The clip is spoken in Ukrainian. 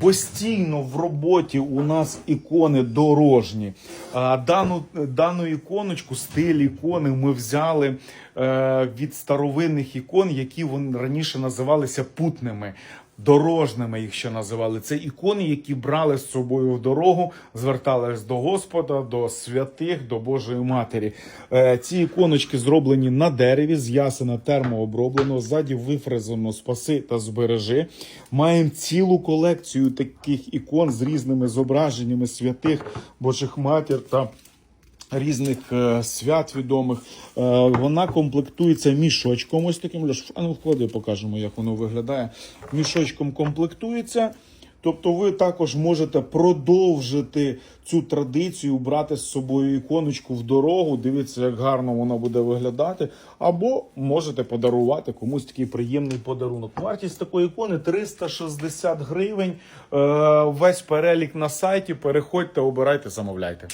Постійно в роботі у нас ікони дорожні. Дану, дану іконочку, стиль ікони ми взяли е, від старовинних ікон, які вони раніше називалися путними. Дорожними їх ще називали. Це ікони, які брали з собою в дорогу, звертались до Господа, до святих, до Божої Матері. Е, ці іконочки зроблені на дереві, з ясена термооброблено, ззаді вифрезено спаси та збережи. Маємо цілу колекцію таких ікон з різними зображеннями святих Божих матір та різних е, свят відомих. Е, вона комплектується мішочком. Ось таким Льош, а ну покажемо, як воно виглядає. Мішочком комплектується. Тобто ви також можете продовжити цю традицію, брати з собою іконочку в дорогу, дивіться, як гарно вона буде виглядати, або можете подарувати комусь такий приємний подарунок. Вартість такої ікони 360 гривень. Е, Весь перелік на сайті. Переходьте, обирайте, замовляйте.